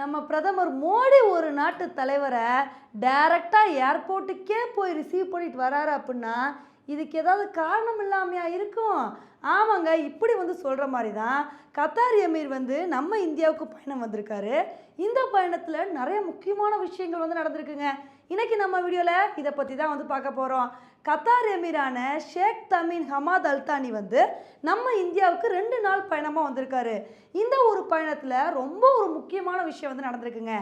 நம்ம பிரதமர் மோடி ஒரு நாட்டு தலைவரை டைரக்டாக ஏர்போர்ட்டுக்கே போய் ரிசீவ் பண்ணிட்டு வராரு அப்படின்னா இதுக்கு ஏதாவது காரணம் இல்லாமையா இருக்கும்? ஆமாங்க இப்படி வந்து சொல்கிற மாதிரி தான் கத்தார் எமீர் வந்து நம்ம இந்தியாவுக்கு பயணம் வந்திருக்காரு. இந்த பயணத்தில் நிறைய முக்கியமான விஷயங்கள் வந்து நடந்திருக்குங்க. இன்றைக்கி நம்ம வீடியோவில் இதை பற்றி தான் வந்து பார்க்க போகிறோம் Qatar எமீரான Sheikh Tamim Hamad Al Thani வந்து நம்ம இந்தியாவுக்கு ரெண்டு நாள் பயணமாக வந்திருக்காரு. இந்த ஒரு பயணத்தில் ரொம்ப ஒரு முக்கியமான விஷயம் வந்து நடந்திருக்குங்க.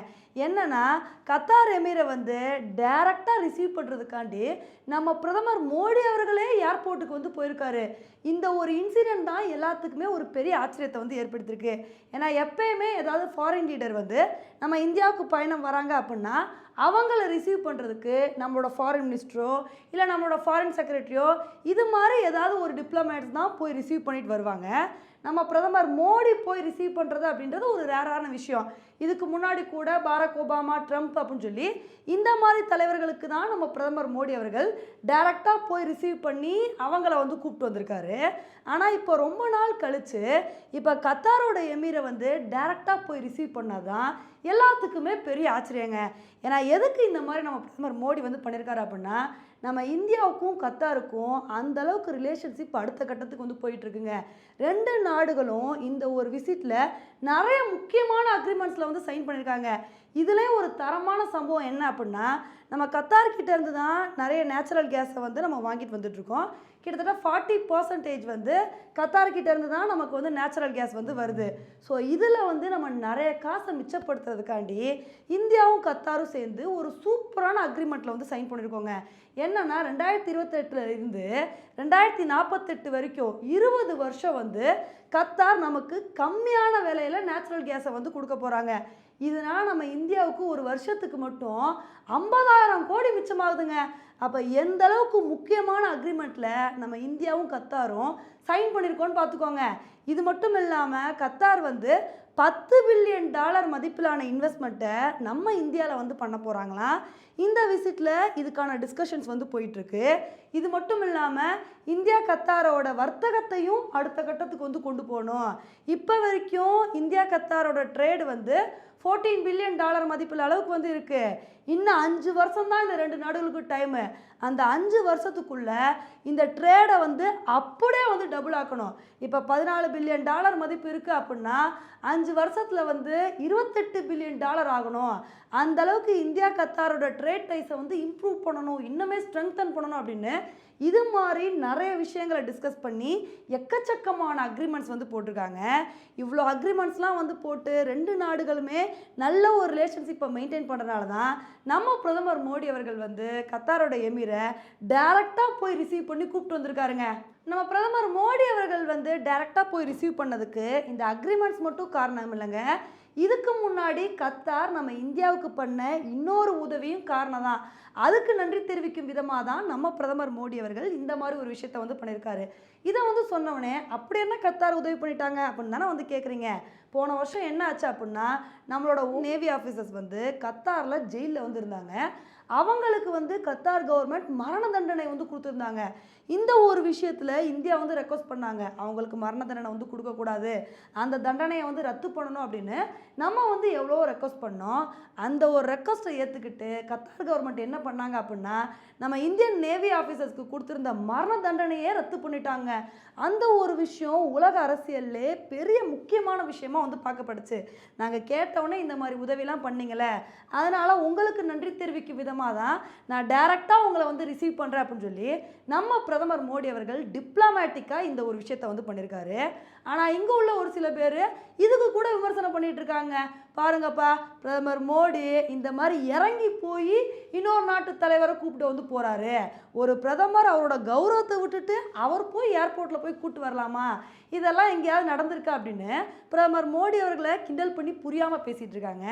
என்னென்னா கத்தார் எமீரை வந்து டைரக்டாக ரிசீவ் பண்ணுறதுக்காண்டி நம்ம பிரதமர் மோடி அவர்களே ஏர்போர்ட்டுக்கு வந்து போயிருக்காரு. இந்த ஒரு இன்சிடெண்ட் தான் எல்லாத்துக்குமே ஒரு பெரிய ஆச்சரியத்தை வந்து ஏற்படுத்தியிருக்கு ஏன்னா எப்பயுமே ஏதாவது ஃபாரின் லீடர் வந்து நம்ம இந்தியாவுக்கு பயணம் வராங்க அப்படின்னா அவங்கள ரிசீவ் பண்ணுறதுக்கு நம்மளோட ஃபாரின் மினிஸ்டரோ இல்லை நம்மளோட ஃபாரின் செக்ரட்டரியோ இது மாதிரி ஏதாவது ஒரு டிப்ளமேட்ஸ் தான் போய் ரிசீவ் பண்ணிட்டு வருவாங்க. நம்ம பிரதமர் மோடி போய் ரிசீவ் பண்ணுறது அப்படின்றது ஒரு ரேரான விஷயம். இதுக்கு முன்னாடி கூட பாரக் ஒபாமா ட்ரம்ப் அப்படின்னு சொல்லி இந்த மாதிரி தலைவர்களுக்கு தான் நம்ம பிரதமர் மோடி அவர்கள் டைரக்டாக போய் ரிசீவ் பண்ணி அவங்கள வந்து கூப்பிட்டு வந்திருக்காரு. ஆனால் இப்போ ரொம்ப நாள் கழித்து இப்போ கத்தாரோட எமீரை வந்து டைரக்டாக போய் ரிசீவ் பண்ணாதான் எல்லாத்துக்குமே பெரிய ஆச்சரியங்க. ஏன்னா எதுக்கு இந்த மாதிரி நம்ம பிரதமர் மோடி வந்து பண்ணியிருக்காரு அப்படின்னா நம்ம இந்தியாவுக்கும் கத்தாருக்கும் அந்தளவுக்கு ரிலேஷன்ஷிப் அடுத்த கட்டத்துக்கு வந்து போயிட்டுருக்குங்க ரெண்டு நாடுகளும் இந்த ஒரு விசிட்டில் நிறைய முக்கியமான அக்ரிமெண்ட்ஸில் வந்து சைன் பண்ணியிருக்காங்க இதுலேயும் ஒரு தரமான சம்பவம் என்ன அப்படின்னா நம்ம கத்தார்கிட்ட இருந்து தான் நிறைய நேச்சுரல் கேஸை வந்து நம்ம வாங்கிட்டு வந்துட்டுருக்கோம். கிட்டத்தட்ட ஃபார்ட்டி பர்சன்டேஜ் வந்து கத்தார்கிட்ட இருந்து தான் நமக்கு வந்து நேச்சுரல் கேஸ் வந்து வருது. ஸோ இதில் வந்து நம்ம நிறைய காசை மிச்சப்படுத்துறதுக்காண்டி இந்தியாவும் கத்தாரும் சேர்ந்து ஒரு சூப்பரான அக்ரிமெண்ட்டில் வந்து சைன் பண்ணியிருக்கோங்க என்னன்னா ரெண்டாயிரத்தி இருபத்தெட்டுல இருந்து ரெண்டாயிரத்தி நாற்பத்தெட்டு வரைக்கும் இருபது வருஷம் வந்து கத்தார் நமக்கு கம்மியான விலையில் நேச்சுரல் கேஸை வந்து கொடுக்க போகிறாங்க இதனால் நம்ம இந்தியாவுக்கு ஒரு வருஷத்துக்கு மட்டும் ஐம்பதாயிரம் கோடி மிச்சமாகுதுங்க. அப்போ எந்த அளவுக்கு முக்கியமான அக்ரிமெண்ட்டில் நம்ம இந்தியாவும் கத்தாரும் சைன் பண்ணியிருக்கோன்னு பார்த்துக்கோங்க. இது மட்டும் இல்லாமல் கத்தார் வந்து பத்து பில்லியன் டாலர் மதிப்பிலான இன்வெஸ்ட்மெண்ட்டை நம்ம இந்தியாவில் வந்து பண்ண போகிறாங்களாம் இந்த விசிட்டில் இதுக்கான டிஸ்கஷன்ஸ் வந்து போயிட்டுருக்கு. இது மட்டும் இல்லாமல் இந்தியா கத்தாரோட வர்த்தகத்தையும் அடுத்த கட்டத்துக்கு வந்து கொண்டு போகணும். இப்போ வரைக்கும் இந்தியா கத்தாரோட ட்ரேடு வந்து ஃபோர்டீன் பில்லியன் டாலர் மதிப்பில் அளவுக்கு வந்து இருக்குது இன்னும் அஞ்சு வருஷம் தான் இந்த ரெண்டு நாடுகளுக்கு டைமு அந்த அஞ்சு வருஷத்துக்குள்ளே இந்த ட்ரேடை வந்து அப்படியே வந்து டபுள் ஆக்கணும். இப்போ பதினாலு பில்லியன் டாலர் மதிப்பு இருக்குது அப்படின்னா அஞ்சு வருஷத்தில் வந்து இருபத்தெட்டு பில்லியன் டாலர் ஆகணும். அந்த அளவுக்கு இந்தியா கத்தாரோட ட்ரேட் டைஸை வந்து இம்ப்ரூவ் பண்ணணும். இன்னுமே ஸ்ட்ரெங்தன் பண்ணணும் அப்படின்னு இது மாதிரி நிறைய விஷயங்களை டிஸ்கஸ் பண்ணி எக்கச்சக்கமான அக்ரிமெண்ட்ஸ் வந்து போட்டிருக்காங்க. இவ்வளோ அக்ரிமெண்ட்ஸ்லாம் வந்து போட்டு ரெண்டு நாடுகளுமே நல்ல ஒரு ரிலேஷன்ஷிப்பை மெயின்டைன் பண்ணுறதுனால தான் நம்ம பிரதமர் மோடி அவர்கள் வந்து கத்தாரோட எமிரை டைரக்டாக போய் ரிசீவ் பண்ணி கூப்பிட்டு வந்திருக்காருங்க. நம்ம பிரதமர் மோடி அவர்கள் வந்து டைரக்டாக போய் ரிசீவ் பண்ணதுக்கு இந்த அக்ரிமெண்ட்ஸ் மட்டும் காரணம் இல்லைங்க. இதுக்கு முன்னாடி கத்தார் நம்ம இந்தியாவுக்கு பண்ண இன்னொரு உதவியும் காரணம் தான் அதுக்கு நன்றி தெரிவிக்கும் விதமாக தான் நம்ம பிரதமர் மோடி அவர்கள் இந்த மாதிரி ஒரு விஷயத்த வந்து பண்ணியிருக்காரு. இதை வந்து சொன்னவனே அப்படி என்ன கத்தார் உதவி பண்ணிட்டாங்க அப்படின்னு தானே வந்து கேட்குறீங்க போன வருஷம் என்ன ஆச்சு அப்படின்னா நம்மளோட நேவி ஆஃபீஸர்ஸ் வந்து கத்தாரில் ஜெயிலில் வந்து இருந்தாங்க. அவங்களுக்கு வந்து கத்தார் கவர்மெண்ட் மரண தண்டனை வந்து கொடுத்துருந்தாங்க. இந்த ஒரு விஷயத்தில் இந்தியா வந்து ரெக்வஸ்ட் பண்ணாங்க. அவங்களுக்கு மரண தண்டனை வந்து கொடுக்கக்கூடாது அந்த தண்டனையை வந்து ரத்து பண்ணணும் அப்படின்னு நம்ம வந்து எவ்வளோ ரெக்வஸ்ட் பண்ணோம். அந்த ஒரு ரெக்வஸ்ட்டை ஏற்றுக்கிட்டு கத்தார் கவர்மெண்ட் என்ன பண்ணாங்க அப்படின்னா நம்ம இந்தியன் நேவி ஆஃபீஸர்ஸ்க்கு கொடுத்துருந்த மரண தண்டனையே ரத்து பண்ணிட்டாங்க. அந்த ஒரு விஷயம் உலக அரசியல்லே பெரிய முக்கியமான விஷயமா வந்து பார்க்கப்படுச்சு. நாங்கள் கேட்டவுடனே இந்த மாதிரி உதவிலாம் பண்ணீங்களே. அதனால் உங்களுக்கு நன்றி தெரிவிக்கும் விதமாக தான் நான் டைரெக்டாக உங்களை வந்து ரிசீவ் பண்ணுறேன் அப்படின்னு சொல்லி நம்ம பிரதமர் மோடி அவர்கள் டிப்ளமேட்டிக்காக இந்த ஒரு விஷயத்த வந்து பண்ணியிருக்காரு ஆனால் இங்கே உள்ள ஒரு சில பேர் இதுக்கு கூட விமர்சனம் பண்ணிகிட்டு இருக்காங்க. பாருங்கப்பா பிரதமர் மோடி இந்த மாதிரி இறங்கி போய் இன்னொரு நாட்டு தலைவரை கூப்பிட்டு வந்து போகிறாரு ஒரு பிரதமர் அவரோட கௌரவத்தை விட்டுட்டு அவர் போய் ஏர்போர்ட்டில் போய் கூப்பிட்டு வரலாமா? இதெல்லாம் எங்கேயாவது நடந்திருக்கா அப்படின்னு பிரதமர் மோடி அவர்களை கிண்டல் பண்ணி புரியாமல் பேசிகிட்டு இருக்காங்க.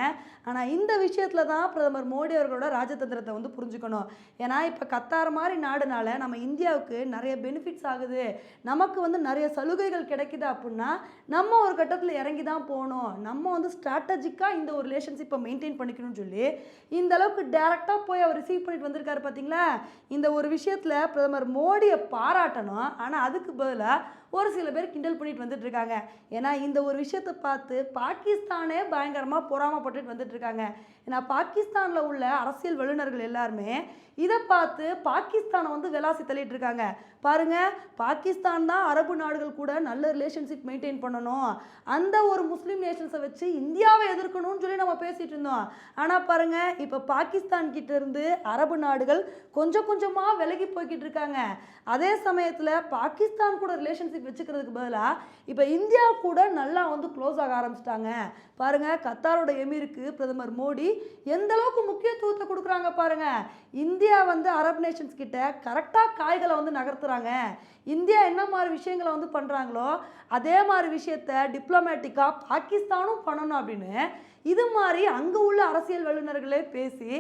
ஆனால் இந்த விஷயத்தில் தான் பிரதமர் மோடி அவர்களோட ராஜதந்திர அப்படின்றத வந்து புரிஞ்சுக்கணும். ஏன்னா இப்போ கத்தார் மாதிரி நாடுனால நம்ம இந்தியாவுக்கு நிறைய பெனிஃபிட்ஸ் ஆகுது. நமக்கு வந்து நிறைய சலுகைகள் கிடைக்குது அப்படின்னா நம்ம ஒரு கட்டத்தில் இறங்கி தான் போகணும். நம்ம வந்து ஸ்ட்ராட்டஜிக்காக இந்த ஒரு ரிலேஷன்ஷிப்பை மெயின்டைன் பண்ணிக்கணும்னு சொல்லி இந்த அளவுக்கு டேரெக்டாக போய் அவர் ரிசீவ் பண்ணிட்டு வந்திருக்காரு பார்த்தீங்களா இந்த ஒரு விஷயத்தில் பிரதமர் மோடியை பாராட்டணும். ஆனால் அதுக்கு பதிலாக ஒரு சில பேர் கிண்டல் பண்ணிட்டு வந்துட்டு இருக்காங்க. ஏன்னா இந்த ஒரு விஷயத்தை பார்த்து பாகிஸ்தானே பயங்கரமாக பொறாமப்பட்டுட்டு வந்துட்டு இருக்காங்க. ஏன்னா பாகிஸ்தானில் உள்ள அரசியல் வல்லுநர்கள் எல்லாருமே இதை பார்த்து பாகிஸ்தானை வந்து விளாசி தள்ளிட்டு இருக்காங்க. பாருங்க பாகிஸ்தான் தான் அரபு நாடுகள் கூட நல்ல ரிலேஷன்ஷிப் மெயின்டைன் பண்ணணும். அந்த ஒரு முஸ்லீம் நேஷன்ஸை வச்சு இந்தியாவை எதிர்க்கணும்னு சொல்லி நம்ம பேசிகிட்டு இருந்தோம். ஆனால் பாருங்கள் இப்போ பாகிஸ்தான் கிட்டேருந்து அரபு நாடுகள் கொஞ்சம் கொஞ்சமாக விலகி போய்கிட்டு இருக்காங்க. அதே சமயத்தில் பாகிஸ்தான் கூட ரிலேஷன்ஷிப் வச்சுக்கிறதுக்கு பதிலாக இப்போ இந்தியா கூட நல்லா வந்து க்ளோஸ் ஆக ஆரம்பிச்சிட்டாங்க. பாருங்கள் கத்தாரோட எமிருக்கு பிரதமர் மோடி எந்த அளவுக்கு முக்கியத்துவத்தை கொடுக்குறாங்க பாருங்க. இந்தியா வந்து அரபு நேஷன்ஸ் கிட்ட கரெக்டாக காய்களை வந்து கொடுக்குறாங்க. இந்தியா என்ன மாதிரி விஷயங்களை வந்து பண்ணுறாங்களோ அதே மாதிரி விஷயத்த டிப்ளமேட்டிக்காக பாகிஸ்தானும் பண்ணணும் அப்படின்னு. இது மாதிரி அங்கே உள்ள அரசியல் வல்லுநர்களே பேசி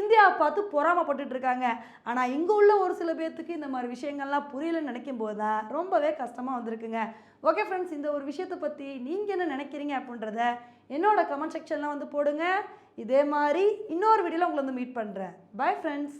இந்தியாவை பார்த்து பொறாமப்பட்டுட்டு இருக்காங்க. ஆனால் இங்கே உள்ள ஒரு சில பேர்த்துக்கு இந்த மாதிரி விஷயங்கள்லாம் புரியலன்னு நினைக்கும் போது தான் ரொம்பவே கஷ்டமாக வந்திருக்குங்க. ஓகே ஃப்ரெண்ட்ஸ் இந்த ஒரு விஷயத்தை பற்றி நீங்கள் என்ன நினைக்கிறீங்க அப்படின்றத என்னோட கமெண்ட் செக்ஷனில் வந்து போடுங்க. இதே மாதிரி இன்னொரு வீடியோவில் உங்களை வந்து மீட் பண்ணுறேன் பை ஃப்ரெண்ட்ஸ்